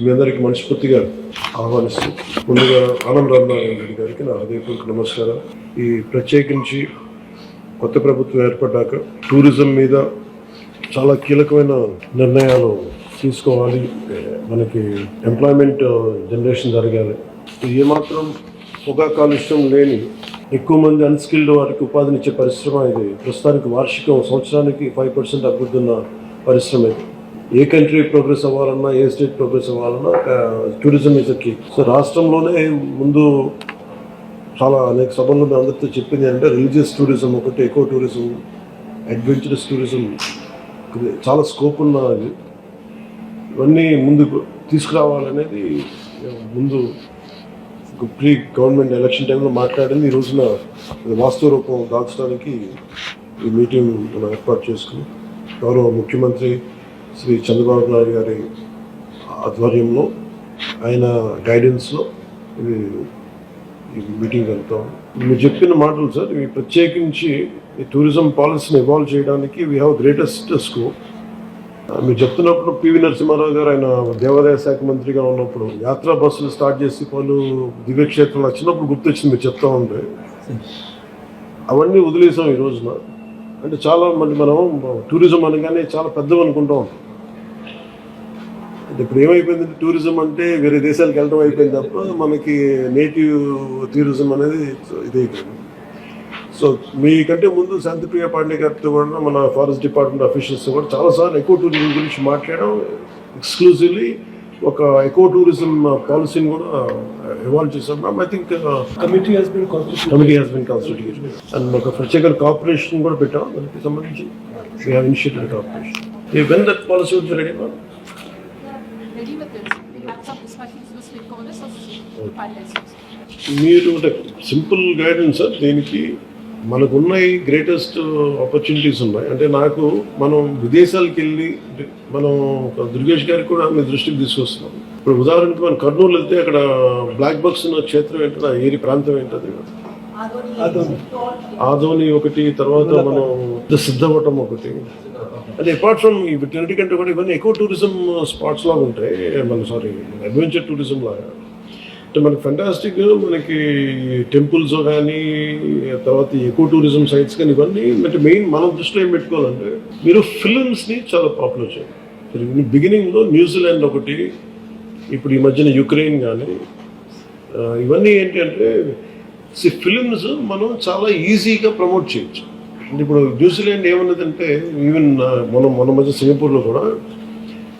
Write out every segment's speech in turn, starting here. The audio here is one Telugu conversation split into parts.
మీ అందరికీ మనస్ఫూర్తిగా ఆహ్వానిస్తూ ముందుగా ఆనంద్ రామనారాయణ గారికి నా హృదయపూర్వక నమస్కారం ఈ ప్రత్యేకించి కొత్త ప్రభుత్వం ఏర్పడ్డాక టూరిజం మీద చాలా కీలకమైన నిర్ణయాలు తీసుకోవాలి. మనకి ఎంప్లాయ్మెంట్ జనరేషన్ జరగాలి. ఏమాత్రం పొగా కాలుష్యం లేని ఎక్కువ మంది అన్స్కిల్డ్ వారికి ఉపాధినిచ్చే పరిశ్రమ ఇది. ప్రస్తుతానికి వార్షికం సంవత్సరానికి ఫైవ్ పర్సెంట్ అభివృద్ధి ఉన్న పరిశ్రమ ఇది. ఏ కంట్రీ ప్రోగ్రెస్ అవ్వాలన్నా ఏ స్టేట్ ప్రోగ్రెస్ అవ్వాలన్నా టూరిజం ఇస్ కీ సో రాష్ట్రంలోనే ముందు చాలా అనేక సభల్లో మేము అందరితో చెప్పింది అంటే రిలీజియస్ టూరిజం ఒకటి ఎకో టూరిజం అడ్వెంచరస్ టూరిజం చాలా స్కోప్ ఉన్నది ఇవన్నీ ముందుకు తీసుకురావాలనేది ముందు ప్రీ గవర్నమెంట్ ఎలక్షన్ టైంలో మాట్లాడింది. ఈ రోజున వాస్తు వాస్తవ రూపం దాల్చడానికి ఈ మీటింగ్ మనం ఏర్పాటు చేసుకుని గౌరవ ముఖ్యమంత్రి శ్రీ చంద్రబాబు నాయుడు గారి ఆధ్వర్యంలో ఆయన గైడెన్స్లో ఇది ఈ మీటింగ్ వెళ్తాం. మీరు చెప్పిన మాటలు సార్ ఇవి ప్రత్యేకించి ఈ టూరిజం పాలసీని ఇవాల్వ్ చేయడానికి వీ హ్యావ్ గ్రేటెస్ట్ స్కోప్ మీరు చెప్తున్నప్పుడు పివి నరసింహారావు గారు ఆయన దేవాదాయ శాఖ మంత్రిగా ఉన్నప్పుడు యాత్రా బస్సులు స్టార్ట్ చేసి పలు దివ్యక్షేత్రాలు వచ్చినప్పుడు గుర్తొచ్చింది మీరు చెప్తా ఉంటే. అవన్నీ వదిలేసాం ఈ రోజున. అంటే చాలా మంది మనం టూరిజం అనగానే చాలా పెద్దవి అనుకుంటూ ఉంటాం. ఇప్పుడు ఏమైపోయిందంటే టూరిజం అంటే వేరే దేశాలకు వెళ్ళడం అయిపోయింది తప్ప మనకి నేటివ్ టూరిజం అనేది ఇది అయిపోయింది. సో మీకంటే ముందు శాంతిప్రియ పాండే గారితో కూడా మన ఫారెస్ట్ డిపార్ట్మెంట్ అఫీషియల్స్ కూడా చాలాసార్లు ఎకో టూరిజం గురించి మాట్లాడడం ఎక్స్క్లూజివ్లీ ఒక ఎకో టూరిజం పాలసీని కూడా ఇవాల్వ్ చేసాం ma'am I think has been constituted. Committee has been constituted and ఒక ప్రత్యేక కార్పొరేషన్ కూడా పెట్టాం. దానికి సంబంధించి initiated corporation when that policy ready ma'am మీరు అంటే సింపుల్ గైడెన్స్ సార్ దీనికి మనకున్నాయి గ్రేటెస్ట్ ఆపర్చునిటీస్ ఉన్నాయి. అంటే నాకు మనం విదేశాలకు వెళ్ళి మనం దుర్గేష్ గారికి కూడా మీ దృష్టికి తీసుకొస్తున్నాం. ఇప్పుడు ఉదాహరణకి మనం కర్నూలు వెళ్తే అక్కడ బ్లాక్ బాక్స్ ఉన్న క్షేత్రం ఏంటో ఏరి ప్రాంతం ఏంటది? ఆధోని ఆదోని ఒకటి తర్వాత మనం సిద్ధవటం ఒకటి. అంటే అపార్ట్ ఫ్రమ్ వీటన్నిటికంటే కూడా ఇవన్నీ ఎక్కువ టూరిజం స్పాట్స్ లాగా ఉంటాయి. మన సారీ అడ్వెంచర్ టూరిజం లాగా. అంటే మనకి ఫెంటాస్టిక్ మనకి టెంపుల్స్ కానీ తర్వాత ఎక్కువ టూరిజం సైట్స్ కానీ ఇవన్నీ అంటే మెయిన్ మనం దృష్టిలో ఏం పెట్టుకోవాలంటే మీరు ఫిలిమ్స్ని చాలా పాపులర్ చేయాలి. బిగినింగ్లో న్యూజిలాండ్ ఒకటి ఇప్పుడు ఈ మధ్యన యుక్రెయిన్ కానీ ఇవన్నీ ఏంటి అంటే సి ఫిలిమ్స్ మనం చాలా ఈజీగా ప్రమోట్ చేయొచ్చు. అంటే ఇప్పుడు న్యూజిలాండ్ ఏమన్నదంటే ఈవెన్ మనం మన మధ్య సింగపూర్లో కూడా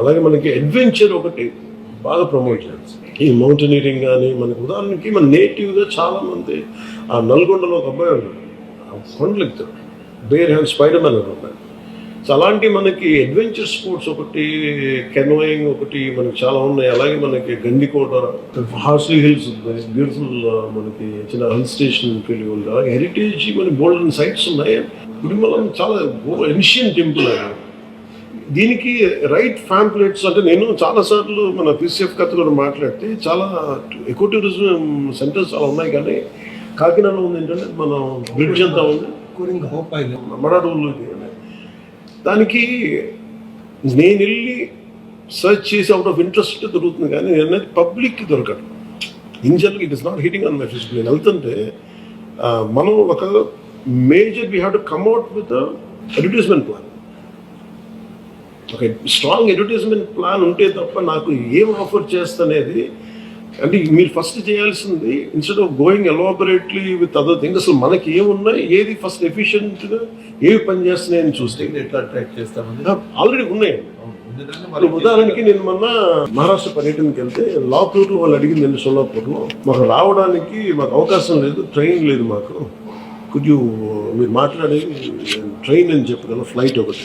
అలాగే మనకి అడ్వెంచర్ ఒకటి బాగా ప్రమోట్ చేయాలి. ఈ మౌంటైనీరింగ్ కానీ మనకి ఉదాహరణకి మన నేటివ్గా చాలామంది ఆ నల్గొండలో ఒక అబ్బాయి ఉన్నాడు కొండలు ఎక్కుతాడు బేర్ హ్యాండ్ స్పైడర్ మ్యాన్ ఒక అబ్బాయి సో అలాంటి మనకి అడ్వెంచర్ స్పోర్ట్స్ ఒకటి కెనోయింగ్ ఒకటి మనకి చాలా ఉన్నాయి. అలాగే మనకి గండికోట హార్స్లీ హిల్స్ బ్యూటిఫుల్ మనకి చిన్న హిల్ స్టేషన్ ఫీల్ అలాగే హెరిటేజ్ మన గోల్డెన్ సైట్స్ ఉన్నాయి. గుడిమలం చాలా ఎన్షియన్ టెంపుల్ అది. దీనికి రైట్ ఫ్యాంప్లెట్స్ అంటే నేను చాలాసార్లు మన పీసీఎఫ్ కథ కూడా మాట్లాడితే చాలా ఎకో టూరిజం సెంటర్స్ చాలా ఉన్నాయి కానీ కాకినాడలో ఉంది ఏంటంటే మనం బ్రిడ్జ్ అంతా ఉంది. మరాఠోళ్ళకి దానికి నేను వెళ్ళి సెర్చ్ చేసి అవుట్ ఆఫ్ ఇంట్రెస్ట్ దొరుకుతుంది కానీ నేను అనేది పబ్లిక్కి దొరకదు. In general it is not hitting on my నేను వెళ్తుంటే మనం ఒక major we have to come out with advertisement plan ఒక స్ట్రాంగ్ అడ్వర్టైజ్మెంట్ ప్లాన్ ఉంటే తప్ప నాకు ఏం ఆఫర్ చేస్తనేది అంటే మీరు ఫస్ట్ చేయాల్సింది instead of going elaborately with other thing అసలు మనకి ఏమున్నాయి ఏది ఫస్ట్ ఎఫిషియెంట్గా ఏవి పని చేస్తున్నాయని చూస్తే. ఎట్లా ట్రాక్ చేస్తామని ఆల్రెడీ ఉన్నాయి. ఉదాహరణకి నేను మొన్న మహారాష్ట్ర పర్యటనకి వెళ్తే లాపూర్లో వాళ్ళు అడిగింది నేను సోలాపూర్లో? మాకు రావడానికి మాకు అవకాశం లేదు ట్రైన్ లేదు మాకు. కుడ్ మీరు మాట్లాడేది ట్రైన్ అని చెప్పి కదా ఫ్లైట్ ఒకటి.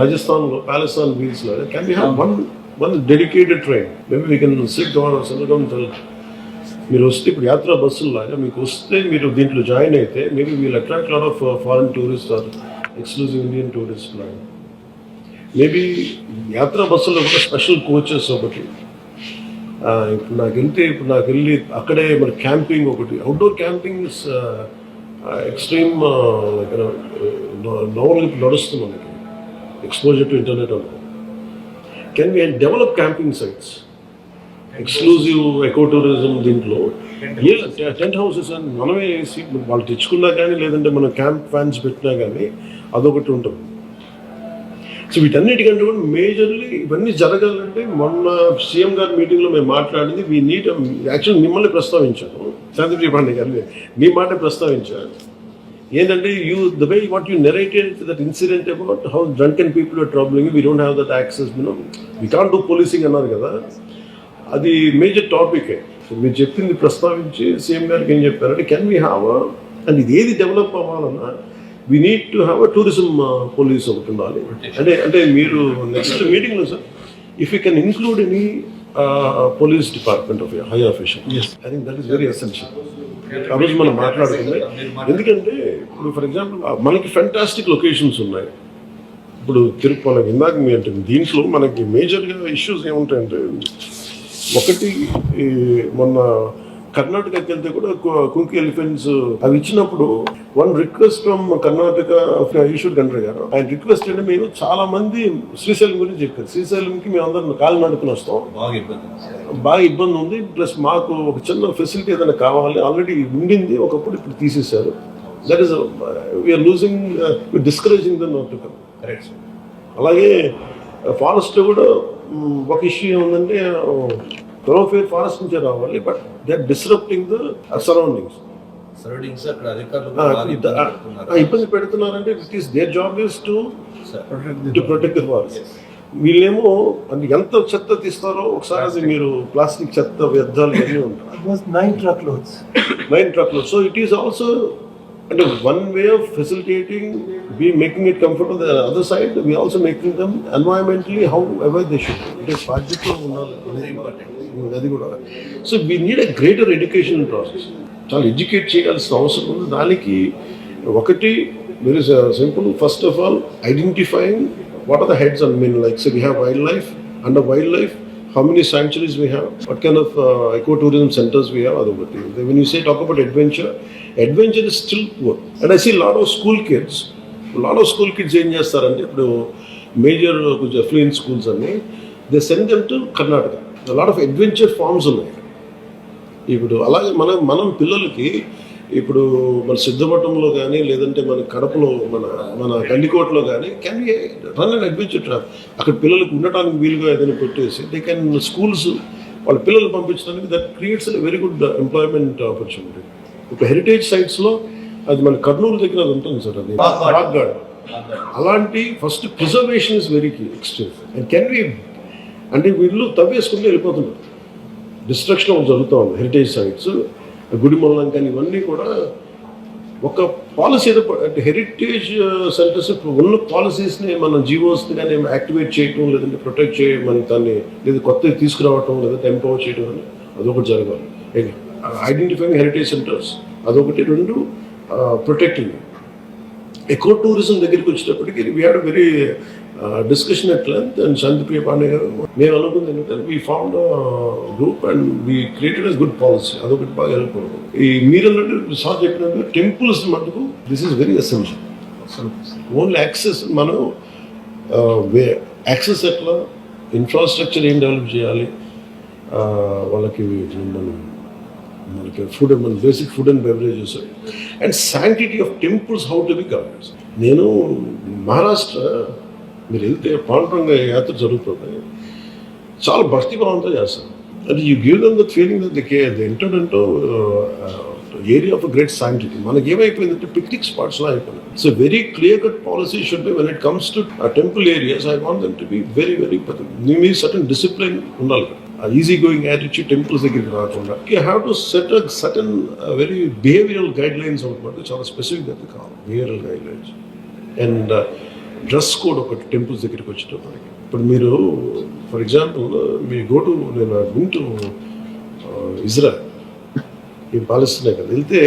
రాజస్థాన్లో ప్యాలెస్తాన్ వీల్స్ లాగా can be have one one dedicated train maybe we can sit down central మీరు వస్తే ఇప్పుడు యాత్రా బస్సులు లాగా మీకు వస్తే మీరు దీంట్లో జాయిన్ అయితే maybe we'll attract lot of foreign tourist or exclusive Indian tourist లాగా మేబీ యాత్రా బస్సులో కూడా స్పెషల్ కోచెస్ ఒకటి. ఇప్పుడు నాకు వెళ్తే ఇప్పుడు నాకు వెళ్ళి అక్కడే మన క్యాంపింగ్ ఒకటి. అవుట్డోర్ క్యాంపింగ్ ఎక్స్ట్రీమ్ నోవల్ ఇప్పుడు నడుస్తుంది మనకి. ఎక్స్పోజర్ టు ఇంటర్నెట్ అనుకో can we develop camping sites exclusive eco tourism దీంట్లో? టెంట్ హౌసెస్ అని మనమే వేసి వాళ్ళు తెచ్చుకున్నా కానీ లేదంటే మనం క్యాంప్ ఫ్యాన్స్ పెట్టినా కానీ అదొకటి ఉంటుంది. సో వీటన్నిటికంటే కూడా మేజర్లీ ఇవన్నీ జరగాలంటే మొన్న సీఎం గారి మీటింగ్లో మేము మాట్లాడింది వీ నీట్ యాక్చువల్ మిమ్మల్ని ప్రస్తావించాను. శాంతిప్రియ పాండే గారిని మీ మాట ప్రస్తావించాను ఏంటంటే you the way what you narrated that incident about how drunk and people are troubling we don't have that access మినో we can't do policing అన్నారు కదా. అది మేజర్ టాపికే మీరు చెప్పింది ప్రస్తావించి సీఎం గారికి ఏం చెప్పారంటే కెన్ వీ హ్యావ్ అండ్ ఇది ఏది డెవలప్ అవ్వాలన్నా we need to have a tourism police ఒకటి ఉండాలి. అంటే అంటే మీరు నెక్స్ట్ మీటింగ్లో sir if you can include any police department of high official I think that is very essential ఆ రోజు మనం మాట్లాడుకుంది ఎందుకంటే ఇప్పుడు ఫర్ ఎగ్జాంపుల్ మనకి ఫెంటాస్టిక్ లొకేషన్స్ ఉన్నాయి. ఇప్పుడు తిరుపతి ఇందాక మీ అంటే దీంట్లో మనకి మేజర్గా ఇష్యూస్ ఏముంటాయంటే ఒకటి మొన్న కర్ణాటకకి వెళ్తే కూడా కుంకి ఎలిఫెంట్స్ అవి ఇచ్చినప్పుడు one request from Karnataka Eshwar Khandre garu. ఆయన రిక్వెస్ట్ అంటే మీరు చాలా మంది శ్రీశైలం గురించి చెప్పారు. శ్రీశైలంకి మేము అందరం కాలు నడుకుని వస్తాం. బాగా ఇబ్బంది బాగా ఇబ్బంది ఉంది. ప్లస్ మాకు ఒక చిన్న ఫెసిలిటీ ఏదైనా కావాలి. ఆల్రెడీ ఉండింది. ఒకప్పుడు ఇప్పుడు తీసేశారు. That is we are losing discouraging the not correct sir అలాగే ఫారెస్ట్ కూడా మ్, ఒక ఇష్యూ ఏముందంటే థొరోఫేర్ ఫారెస్ట్ నుంచే రావాలి but they are disrupting the surroundings surroundings అక్కడ అధికారులు ఇబ్బంది పడుతున్నారు. ఇబ్బంది పెడుతున్నారంటే it is their job is to to protect the forest వీళ్ళేమో అంటే ఎంత చెత్త తీస్తారో ఒకసారి అది మీరు ప్లాస్టిక్ చెత్త వ్యర్థాలు ఇవన్నీ ఉంటాయి It was nine truckloads. nine truckloads. So it is also and one way of facilitating, we making it comfortable. The other side, we also making them environmentally however they should. It is బాధ్యతలో ఉండాలి వెరీ ఇంపార్టెంట్ అది కూడా so we need a greater education process చాలా ఎడ్యుకేట్ చేయాల్సిన అవసరం ఉంది దానికి ఒకటి very simple first of all identifying what are the heads and mean like so we have wildlife and wildlife how many sanctuaries we have what kind of eco tourism centres we have అదొకటి when you say talk about adventure adventure is still poor and I see lot of school kids lot of school kids ఏం చేస్తారంటే ఇప్పుడు మేజర్ కొంచెం అఫ్లూయెంట్ స్కూల్స్ అన్ని they send them to Karnataka lot of adventure farms ఉన్నాయి. ఇప్పుడు అలాగే మనం మనం పిల్లలకి ఇప్పుడు మన సిద్ధమఠంలో కానీ లేదంటే మన కడపలో మన మన గండికోటలో కానీ can be run and adventure trap అక్కడ పిల్లలకు ఉండటానికి వీలుగా ఏదైనా పెట్టేసి దే కెన్ స్కూల్స్ వాళ్ళ పిల్లలు పంపించడానికి that creates very good employment opportunity ఇప్పుడు హెరిటేజ్ సైట్స్లో అది మన కర్నూలు దగ్గర అది ఉంటుంది సార్ అది. రాక్ గార్డెన్ అలాంటి first preservation is very key extreme and can be అంటే వీళ్ళు తవ్వేసుకుని వెళ్ళిపోతున్నారు. డిస్ట్రక్షన్ జరుగుతూ ఉంది. హెరిటేజ్ సైట్స్ గుడిమల్లం కానీ ఇవన్నీ కూడా ఒక పాలసీ ఏదో అంటే హెరిటేజ్ సెంటర్స్ ఇప్పుడు ఉన్న పాలసీస్ని మనం జీవోస్ని కానీ యాక్టివేట్ చేయటం లేదంటే ప్రొటెక్ట్ చేయమని దాన్ని లేదా కొత్తవి తీసుకురావటం లేదంటే ఎంపవర్ చేయడం అని అదొకటి జరగాలి. ఐడెంటిఫైయింగ్ హెరిటేజ్ సెంటర్స్ అదొకటి. రెండు ప్రొటెక్టింగ్ ఎకో టూరిజం దగ్గరికి వచ్చేటప్పటికి we had very discussion at length and Shantipriya Pandey garu మేము అనుకుంది ఏంటంటే we found group and we created us good policy అదొకటి బాగా వెళ్ళకూడదు ఈ మీరు అన్నట్టు సార్ చెప్పినట్టు టెంపుల్స్ మటుకు this is very essential only access మనం వే యాక్సెస్ ఎట్లా ఇన్ఫ్రాస్ట్రక్చర్ ఏం డెవలప్ చేయాలి వాళ్ళకి మనం మనకి ఫుడ్ మన basic food and beverages and sanctity of temples how to be governance నేను మహారాష్ట్ర మీరు వెళ్తే? పాండురంగ యాత్ర జరుగుతుంది. చాలా భక్తి భావంతో చేస్తారు అంటే you give them the feeling that they they entered into area of great sanctity మనకి ఏమైపోయిందంటే పిక్నిక్ స్పాట్స్ లా అయిపోయింది it's very clear cut policy should be when it comes to temple areas I want them to be very very మీ మీ సటన్ డిసిప్లిన్ ఉండాలి ఆ ఈజీ గోయింగ్ యాటిట్యూడ్ టెంపుల్స్ దగ్గరికి రాకుండా. You have to set a certain very behavioural guideline చాలా స్పెసిఫిక్ అయితే కావాలి. Behavioural guidelines and dress code ఒకటి టెంపుల్స్ దగ్గరికి వచ్చేటప్పటికి ఇప్పుడు మీరు ఫర్ ఎగ్జాంపుల్ మీ గోటు నేను గుంటూరు ఇజ్రాయల్ ఈ పాలిస్తీనే కదా. వెళ్తే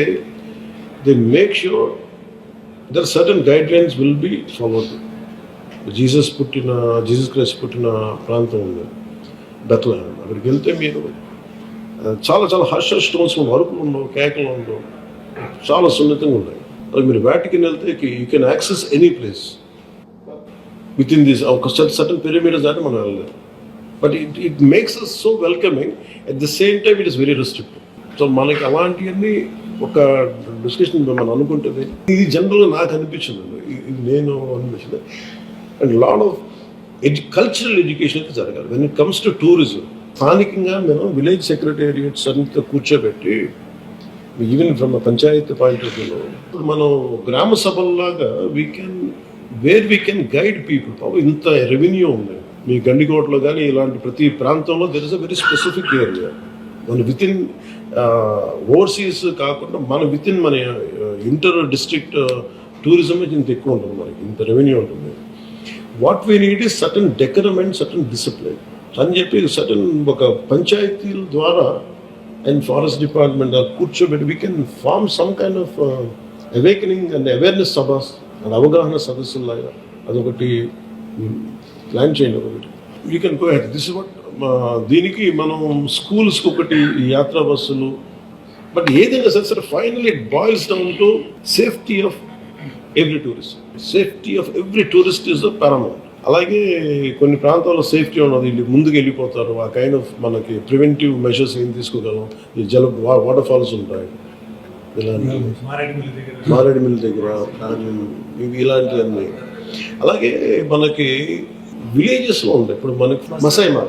they make sure their certain guidelines will be followed Jesus పుట్టిన జీసస్ క్రైస్ట్ పుట్టిన ప్రాంతం ఉంది. బెత్లహేమ్. అక్కడికి వెళ్తే మీరు చాలా చాలా హర్ష స్టోన్స్ అరుపులు ఉండవు కేకలు ఉండవు చాలా సున్నితంగా ఉన్నాయి. అది మీరు వాటికి వెళ్తే you can access any place within this ఒక సర్టన్ పెరిమీటర్స్ దాటి మనం వెళ్ళలేదు but it it makes us so welcoming at the same time it is very restrictive so మనకి అలాంటివన్నీ ఒక డిస్కషన్ మనం అనుకుంటుంది ఇది జనరల్గా నాకు అనిపించింది. ఇది నేను అనిపించింది. And lot of educational education అయితే జరగాలి. When it comes to tourism స్థానికంగా మేము విలేజ్ సెక్రటేరియట్స్ అంతా కూర్చోబెట్టి even from panchayati point of వ్యూలో ఇప్పుడు మనం గ్రామ సభల్లాగా we can where we can guide people పాపం ఇంత రెవెన్యూ ఉంది. మీ గండికోటలో కానీ ఇలాంటి ప్రతి ప్రాంతంలో there is a very specific area మన విత్ ఇన్ ఓవర్సీస్ కాకుండా మన విత్ ఇన్ మన ఇంటర్ డిస్ట్రిక్ట్ టూరిజం ఇంత ఎక్కువ ఉంటుంది మనకి ఇంత రెవెన్యూ ఉంటుంది. What we need is certain decorum and certain discipline అని చెప్పి సటన్ ఒక పంచాయతీల ద్వారా అండ్ ఫారెస్ట్ డిపార్ట్మెంట్ కూర్చోబెట్టి we can form some kind of awakening and awareness సభాస్ అది అవగాహన సదస్సులాగా అదొకటి ప్లాన్ చేయండి ఒకటి you can go head this what దీనికి మనం స్కూల్స్కి ఒకటి ఈ యాత్రా బస్సులు. బట్ ఏదైనా సరే సరే final it boils down to safety of every tourist safety of every tourist is the paramount అలాగే కొన్ని ప్రాంతాల్లో సేఫ్టీ ఉన్నది వీళ్ళు ముందుకు వెళ్ళిపోతారు. ఆ కైండ్ ఆఫ్ మనకి ప్రివెంటివ్ మెషర్స్ ఏం తీసుకోగలం? ఈ జల వాటర్ ఫాల్స్ ఉంటాయి. ఇలాంటి మారేడుమిల్లి దగ్గర. కానీ ఇవి ఇలాంటివన్నీ. అలాగే మనకి విలేజెస్లో ఉంటాయి. ఇప్పుడు మనకి Masai Mara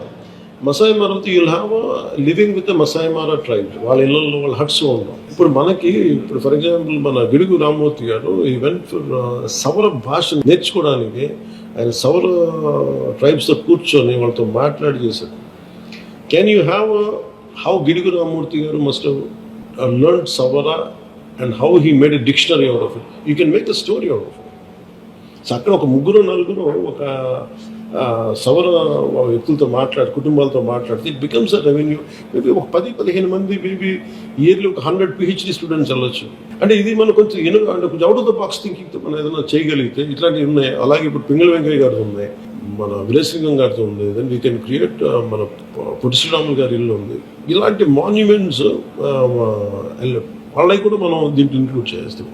Masai మారతో you'll have living with Masai Mara tribe వాళ్ళ ఇళ్ళల్లో వాళ్ళ హట్స్లో ఉంటాం. ఇప్పుడు మనకి ఇప్పుడు ఫర్ ఎగ్జాంపుల్ మన గిడుగు రామ్మూర్తి గారు ఈవెంట్ ఫర్ సవర భాష నేర్చుకోవడానికి ఆయన సవర ట్రైబ్స్తో కూర్చొని వాళ్ళతో మాట్లాడి చేశారు. Can you have how Gidugu Rammurthy garu must learn Savara and how he made a dictionary out of it you can make the story out of it so అక్కడ ఒక ముగ్గురు నలుగురు ఒక సవర వ్యక్తులతో మాట్లాడి కుటుంబాలతో మాట్లాడితే it becomes a revenue maybe ఒక పది పదిహేను మంది మేబీ ఇయర్లీ ఒక హండ్రెడ్ పిహెచ్డి స్టూడెంట్స్ వెళ్ళొచ్చు. అంటే ఇది మనం కొంచెం ఎను అంటే కొంచెం అవుట్ ఆఫ్ ద బాక్స్ థింకింగ్తో మనం ఏదైనా చేయగలిగితే ఇట్లాంటివి ఉన్నాయి. అలాగే ఇప్పుడు పింగళ వెంకయ్య గారితో ఉన్నాయి మన విలేసింగం గారితో ఉంది. దెన్ వీ కెన్ క్రియేట్ మన పొట్టి శ్రీరాములు గారి ఇల్లు ఉంది. ఇలాంటి మాన్యుమెంట్స్ వాళ్ళకి కూడా మనం దీంట్లో ఇంక్లూడ్ చేస్తాం.